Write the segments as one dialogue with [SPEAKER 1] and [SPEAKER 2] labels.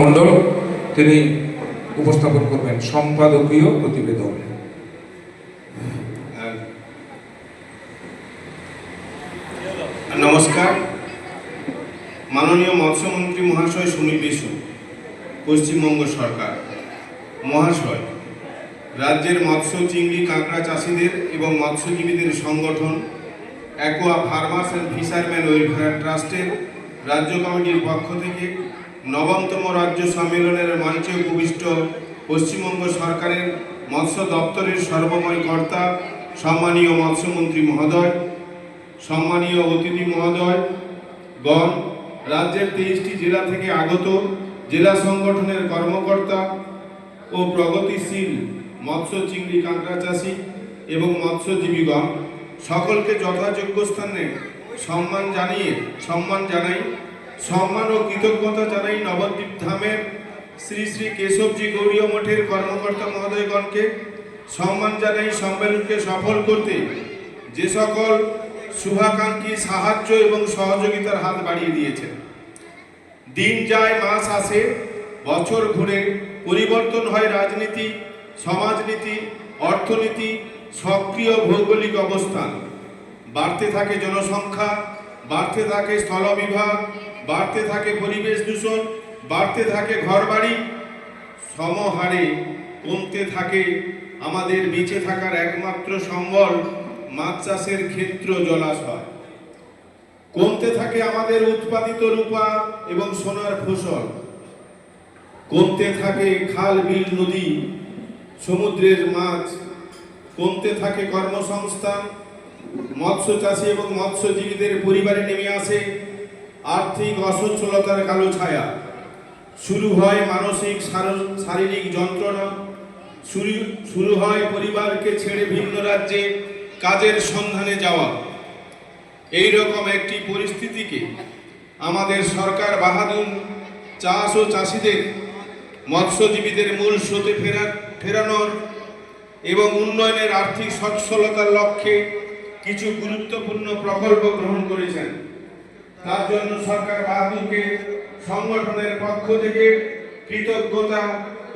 [SPEAKER 1] মণ্ডল, তিনি উপস্থাপন করবেন সম্পাদকীয় প্রতিবেদন।
[SPEAKER 2] নমস্কার। মাননীয় মৎস্যমন্ত্রী মহাশয় সুনীল বিশু, পশ্চিমবঙ্গ সরকার। মহাশয়, রাজ্যের মৎস্য, চিংড়ি, কাঁকড়া চাষিদের এবং মৎস্যজীবীদের সংগঠন, aqua farmers and fisherman welfare ট্রাস্টের রাজ্য কমিটির পক্ষ থেকে নবমতম রাজ্য সম্মেলনের মঞ্চে উপবিষ্ট পশ্চিমবঙ্গ সরকারের মৎস্য দপ্তরের সর্বময় কর্তা সম্মানীয় মৎস্যমন্ত্রী মহোদয়, সম্মানীয় অতিথি মহোদয় গণ, রাজ্যের তেইশটি জেলা থেকে আগত জেলা সংগঠনের কর্মকর্তা ও প্রগতিশীল মৎস্য চিংড়ি কাঁকড়া চাষি এবং মৎস্যজীবীগণ, সকলকে যথাযোগ্য স্থানে সম্মান জানিয়ে, সম্মান জানাই সম্মান ও কৃতজ্ঞতা জানাই নবদ্বীপ ধামের শ্রী শ্রী কেশবজি গৌরীয় মঠের কর্মকর্তা মহোদয়গণকে সম্মান জানাই, সম্মেলনকে সফল করতে যে সকল শুভাকাঙ্ক্ষী সাহায্য এবং সহযোগিতার হাত বাড়িয়ে দিয়েছেন। দিন যায়, মাস আসে, বছর ঘুরে, পরিবর্তন হয় রাজনীতি, সমাজনীতি, অর্থনীতি, সক্রিয় ভৌগোলিক অবস্থান। বাড়তে থাকে জনসংখ্যা, বাড়তে থাকে স্থলবিভাগ বাড়তে থাকে পরিবেশ দূষণ, বাড়তে থাকে ঘরবাড়ি, সমহারে কমতে থাকে আমাদের বেঁচে থাকার একমাত্র সম্বল মাছ চাষের ক্ষেত্র জলাশয়। কমতে থাকে আমাদের উৎপাদিত রূপা এবং সোনার ফসল। কমতে থাকে খাল, বিল, নদী, সমুদ্রের মাছ। কমতে থাকে কর্মসংস্থান, মৎস্য চাষি এবং মৎস্যজীবীদের পরিবারে নেমে আসে। আর্থিক অসচ্ছলতার কালো ছায়া। শুরু হয় মানসিক শারীরিক যন্ত্রণা। শুরু হয় পরিবারকে ছেড়ে ভিন্ন রাজ্যে কাজের সন্ধানে যাওয়া। এই রকম একটি পরিস্থিতিকে আমাদের সরকার বাহাদুর চাষ ও চাষিদের, মৎস্যজীবীদের মূল স্রোতে ফেরা, ফেরানোর এবং উন্নয়নের আর্থিক সচ্ছলতার লক্ষ্যে কিছু গুরুত্বপূর্ণ প্রকল্প গ্রহণ করেছেন। তার জন্য সরকার বাহাদুরকে সংগঠনের পক্ষ থেকে কৃতজ্ঞতা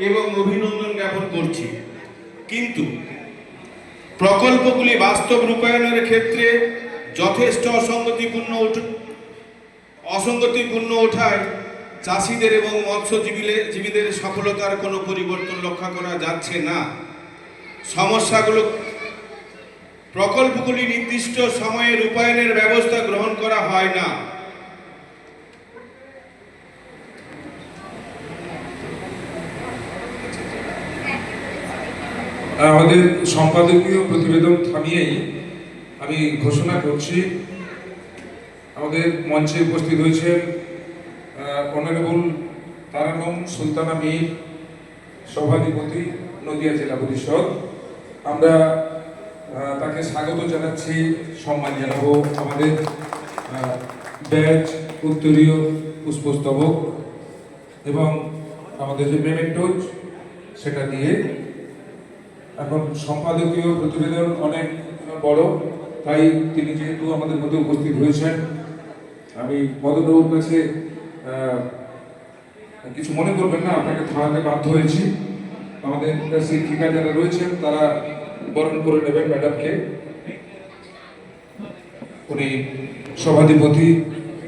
[SPEAKER 2] এবং অভিনন্দন জ্ঞাপন করছি। কিন্তু প্রকল্পগুলি বাস্তব রূপায়ণের ক্ষেত্রে যথেষ্ট অসঙ্গতিপূর্ণ অসঙ্গতিপূর্ণ ওঠায় চাষিদের এবং মৎস্যজীবীদের জীবীদের সফলতার কোনো পরিবর্তন লক্ষ্য করা যাচ্ছে না। সমস্যাগুলো প্রকল্পগুলি নির্দিষ্ট সময়ে রূপায়ণের ব্যবস্থা গ্রহণ করা হয় না।
[SPEAKER 1] আমাদের সম্পাদকীয় প্রতিবেদন থামিয়েই আমি ঘোষণা করছি। আমাদের মঞ্চে উপস্থিত হয়েছেন অনারেবল তারানম সুলতানা মীর, সভাধিপতি নদিয়া জেলা পরিষদ। আমরা তাকে স্বাগত জানাচ্ছি, সম্মান জানাব আমাদের ব্যাচ উত্তরীয় পুষ্পস্তবক এবং আমাদের যে মেমেন্টোজ, সেটা দিয়ে এখন সম্পাদকীয় প্রতিবেদন অনেক বড়, তাই তিনি যেহেতু আমাদের মধ্যে উপস্থিত হয়েছেন, আমি মদনবাবুর কাছে কিছু মনে করবেন না, আপনাকে থামাতে বাধ্য হয়েছি। আমাদের শিক্ষিকা যারা রয়েছেন, তারা বরণ করে নেবেন ম্যাডামকে। উনি সভাধিপতি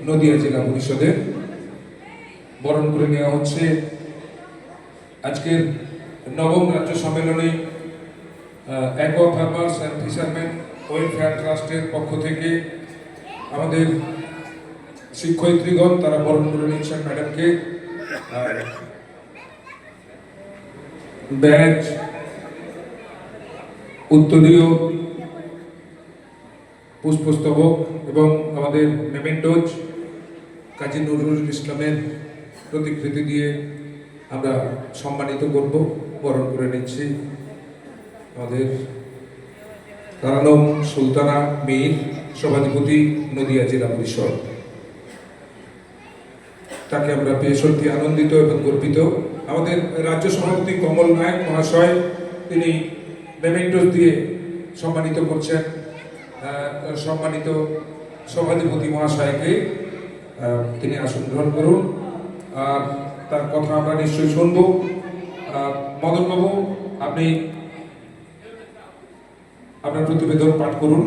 [SPEAKER 1] নদিয়া জেলা পরিষদের। বরণ করে নেওয়া হচ্ছে আজকের নবম রাজ্য সম্মেলনে aqua farmers and fisherman welfare ট্রাস্টের পক্ষ থেকে আমাদের শিক্ষয়িত্রীগণ, তারা বরণ করে নিচ্ছেন ম্যাডামকে। ব্যাচ উত্তরীয় পুষ্পস্তবক এবং আমাদের মেমেন্টোজ, কাজী নজরুল ইসলামের প্রতিকৃতি দিয়ে আমরা সম্মানিত করব, বরণ করে নিচ্ছি। আমাদের তারানম সুলতানা, মীর, সভাধিপতি নদিয়া জেলা পরিষদ। তাকে আমরা পেয়ে সত্যি আনন্দিত এবং গর্বিত। আমাদের রাজ্য সভাপতি কমল নায়ক মহাশয়, তিনি মেমেন্টোস দিয়ে সম্মানিত করছেন। সম্মানিত সভাধিপতি মহাশয়কে তিনি আসন গ্রহণ করুন। আর তার কথা আমরা নিশ্চয়ই শুনব। মদনবাবু, আপনি আপনার প্রতিবেদন পাঠ করুন।